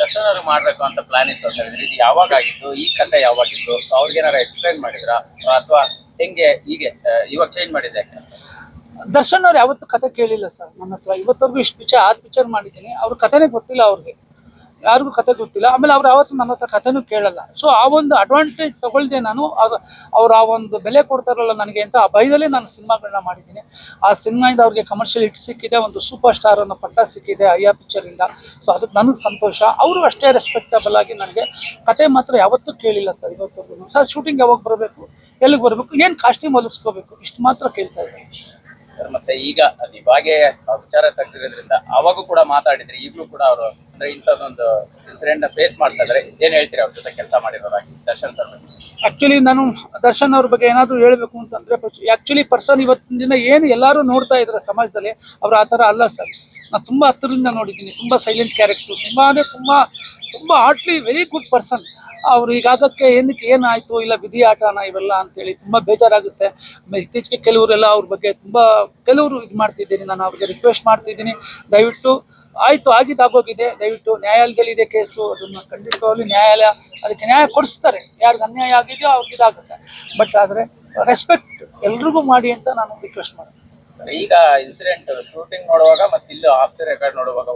ದರ್ಶನ್ ಅವ್ರಿಗೆ ಮಾಡ್ಬೇಕು ಅಂತ ಪ್ಲಾನ್ ಇತ್ತು ಅಂತ ಹೇಳಿದ್ರೆ ಇದು ಯಾವಾಗ ಆಗಿತ್ತು ಈ ಕಥೆ ಯಾವಾಗಿತ್ತು? ಅವ್ರಿಗೇನಾರ ಎಕ್ಸ್ಪ್ಲೈನ್ ಮಾಡಿದ್ರ? ಅಥವಾ ಹೆಂಗೆ ಹೀಗೆ ಇವಾಗ ಚೇಂಜ್ ಮಾಡಿದೆ ಯಾಕೆ ಅಂತ? ದರ್ಶನ್ ಅವ್ರು ಯಾವತ್ತು ಕತೆ ಕೇಳಿಲ್ಲ ಸರ್ ನನ್ನ ಹತ್ರ. ಇವತ್ತವರೆಗೂ ಇಷ್ಟು ಪಿಕ್ಚರ್ ಆರು ಪಿಕ್ಚರ್ ಮಾಡಿದ್ದೀನಿ. ಅವ್ರ ಕಥೆನೇ ಗೊತ್ತಿಲ್ಲ ಅವ್ರಿಗೆ. ಯಾರಿಗೂ ಕತೆ ಗೊತ್ತಿಲ್ಲ. ಆಮೇಲೆ ಅವ್ರು ಯಾವತ್ತೂ ನನ್ನ ಹತ್ರ ಕಥೆನೂ ಕೇಳಲ್ಲ. ಸೊ ಆ ಒಂದು ಅಡ್ವಾಂಟೇಜ್ ತಗೊಳ್ದೆ ನಾನು ಅವ್ರು ಅವ್ರು ಆ ಒಂದು ಬೆಲೆ ಕೊಡ್ತಾರಲ್ಲ ನನಗೆ ಅಂತ ಆ ಭಯದಲ್ಲೇ ನಾನು ಸಿನಿಮಾಗಳನ್ನ ಮಾಡಿದ್ದೀನಿ. ಆ ಸಿನಿಮಾಯಿಂದ ಅವ್ರಿಗೆ ಕಮರ್ಷಿಯಲ್ ಹಿಟ್ ಸಿಕ್ಕಿದೆ, ಒಂದು ಸೂಪರ್ ಸ್ಟಾರ್ ಅನ್ನೋ ಪಟ್ಟ ಸಿಕ್ಕಿದೆ ಅಯ್ಯ ಪಿಕ್ಚರಿಂದ ಸೊ ಅದಕ್ಕೆ ನನಗೆ ಸಂತೋಷ. ಅವರು ಅಷ್ಟೇ ರೆಸ್ಪೆಕ್ಟಬಲ್ ಆಗಿ ನನಗೆ ಕತೆ ಮಾತ್ರ ಯಾವತ್ತೂ ಕೇಳಿಲ್ಲ ಸರ್. ಇವತ್ತು ಸರ್ ಶೂಟಿಂಗ್ ಯಾವಾಗ ಬರಬೇಕು? ಎಲ್ಲಿಗೆ ಬರಬೇಕು? ಏನು ಕಾಸ್ಟ್ಯೂಮ್ ಹೊಲಿಸ್ಕೋಬೇಕು? ಇಷ್ಟು ಮಾತ್ರ ಕೇಳ್ತಾ ಇದ್ದಾರೆ ಸರ್ ಮತ್ತೆ ಈಗ ನೀವಾಗೆ ಆ ವಿಚಾರ ತಗ್ದಿರೋದ್ರಿಂದ ಅವಾಗೂ ಕೂಡ ಮಾತಾಡಿದ್ರೆ ಈಗಲೂ ಕೂಡ ಅವರು ಅಂದ್ರೆ ಇಂಥದ್ದೊಂದು ಇನ್ಸಿಡೆಂಟ್ ಫೇಸ್ ಮಾಡ್ತಾ ಇದ್ರೆ. ಏನ್ ಹೇಳ್ತೀರಿ ಅವ್ರ ಜೊತೆ ಕೆಲಸ ಮಾಡಿರೋದಾಗಿ ದರ್ಶನ್ ಸರ್? ಆಕ್ಚುಲಿ ನಾನು ದರ್ಶನ್ ಅವ್ರ ಬಗ್ಗೆ ಏನಾದರೂ ಹೇಳಬೇಕು ಅಂತಂದ್ರೆ ಆಕ್ಚುಲಿ ಪರ್ಸನ್ ಇವತ್ತಿನ ದಿನ ಏನು ಎಲ್ಲರೂ ನೋಡ್ತಾ ಇದ್ದಾರೆ ಸಮಾಜದಲ್ಲಿ, ಅವ್ರು ಆ ಥರ ಅಲ್ಲ ಸರ್. ನಾನು ತುಂಬ ಹತ್ತಿರದಿಂದ ನೋಡಿದ್ದೀನಿ, ತುಂಬ ಸೈಲೆಂಟ್ ಕ್ಯಾರೆಕ್ಟ್ರು ತುಂಬ ಅಂದರೆ ತುಂಬ ತುಂಬ ಹಾರ್ಟ್ಲಿ ವೆರಿ ಗುಡ್ ಪರ್ಸನ್ ಅವ್ರು ಈಗಾಗಕ್ಕೆ ಏನಕ್ಕೆ ಏನಾಯಿತು? ಇಲ್ಲ ವಿಧಿ ಆಟನ ಇವೆಲ್ಲ ಅಂತೇಳಿ ತುಂಬ ಬೇಜಾರಾಗುತ್ತೆ. ಇತ್ತೀಚೆಗೆ ಕೆಲವರೆಲ್ಲ ಅವ್ರ ಬಗ್ಗೆ ತುಂಬ ಕೆಲವರು ಇದು ಮಾಡ್ತಿದ್ದೀನಿ. ನಾನು ಅವ್ರಿಗೆ ರಿಕ್ವೆಸ್ಟ್ ಮಾಡ್ತಿದ್ದೀನಿ. ದಯವಿಟ್ಟು ಆಯಿತು, ಆಗಿದ್ದಾಗೋಗಿದೆ. ದಯವಿಟ್ಟು ನ್ಯಾಯಾಲಯದಲ್ಲಿದೆ ಕೇಸು. ಅದನ್ನು ಖಂಡಿತವಾಗ್ಲೂ ನ್ಯಾಯಾಲಯ ಅದಕ್ಕೆ ನ್ಯಾಯ ಕೊಡಿಸ್ತಾರೆ. ಯಾರಿಗೆ ಅನ್ಯಾಯ ಆಗಿದೆಯೋ ಅವ್ರಿಗೆ ಇದಾಗುತ್ತೆ. ಬಟ್ ಆದರೆ ರೆಸ್ಪೆಕ್ಟ್ ಎಲ್ರಿಗೂ ಮಾಡಿ ಅಂತ ನಾನು ರಿಕ್ವೆಸ್ಟ್ ಮಾಡ್ತೀನಿ. ಈಗ ಇನ್ಸಿಡೆಂಟ್ ಶೂಟಿಂಗ್ ನೋಡುವಾಗ ಮತ್ತೆ ಇಲ್ಲಿ ಆಫ್ಟರ್ ರೆಕಾರ್ಡ್ ನೋಡುವಾಗ